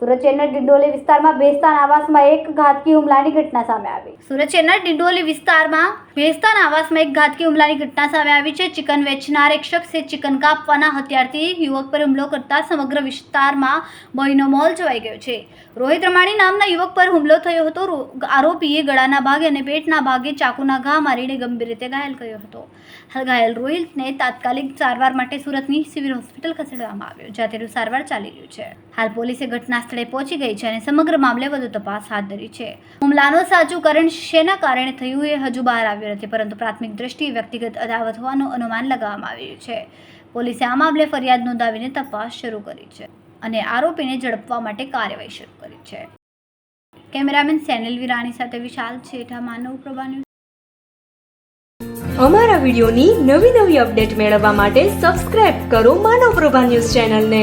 સુરત શહેરના ડિંડોલી વિસ્તારમાં ભેસ્તાન આવાસમાં એક ઘાતકી હુમલાની ઘટના સામે આવી. સુરત ડિંડોલી વિસ્તારમાં ભેસ્તાન આવાસમાં એક ઘાતકી હુમલાની ઘટના સામે આવી છે. ચિકન વેચનાર એક શખ્સે ચિકન કાપવાના હથિયારથી યુવક પર હુમલો કરતા સમગ્ર વિસ્તારમાં ભયનો મોલ છવાઈ ગયો છે. રોહિત રમાણી નામના યુવક પર હુમલો થયો હતો. આરોપીએ ગળાના ભાગે અને પેટના ભાગે ચાકુના ઘા મારીને ગંભીર રીતે ઘાયલ કર્યો હતો. ઘાયલ રોહિતને તાત્કાલિક સારવાર માટે સુરતની સિવિલ હોસ્પિટલ ખસેડવામાં આવ્યો, જ્યાં તેનું સારવાર ચાલી રહ્યું છે. હાલ પોલીસે ઘટના સ્થળે પહોંચી ગઈ છે અને સમગ્ર મામલે વધુ તપાસ હાથ ધરી છે. હુમલાનો સાચું કારણ શેના કારણે થયું એ હજુ બહાર આવ્યું નથી, પરંતુ પ્રાથમિક દ્રષ્ટિએ વ્યક્તિગત અદાવત હોવાનું અનુમાન લગાવવામાં આવ્યું છે. પોલીસે આ મામલે ફરિયાદ નોંધાવીને તપાસ શરૂ કરી છે અને આરોપીને ઝડપવા માટે કાર્યવાહી શરૂ કરી છે. કેમેરામેન સેનિલ વિરાણી સાથે વિશાલ છેઠા, માનવ પ્રભાની અમારા વિડીયોની નવી નવી અપડેટ મેળવવા માટે સબસ્ક્રાઇબ કરો માનવ પ્રભા ન્યૂઝ ચેનલને.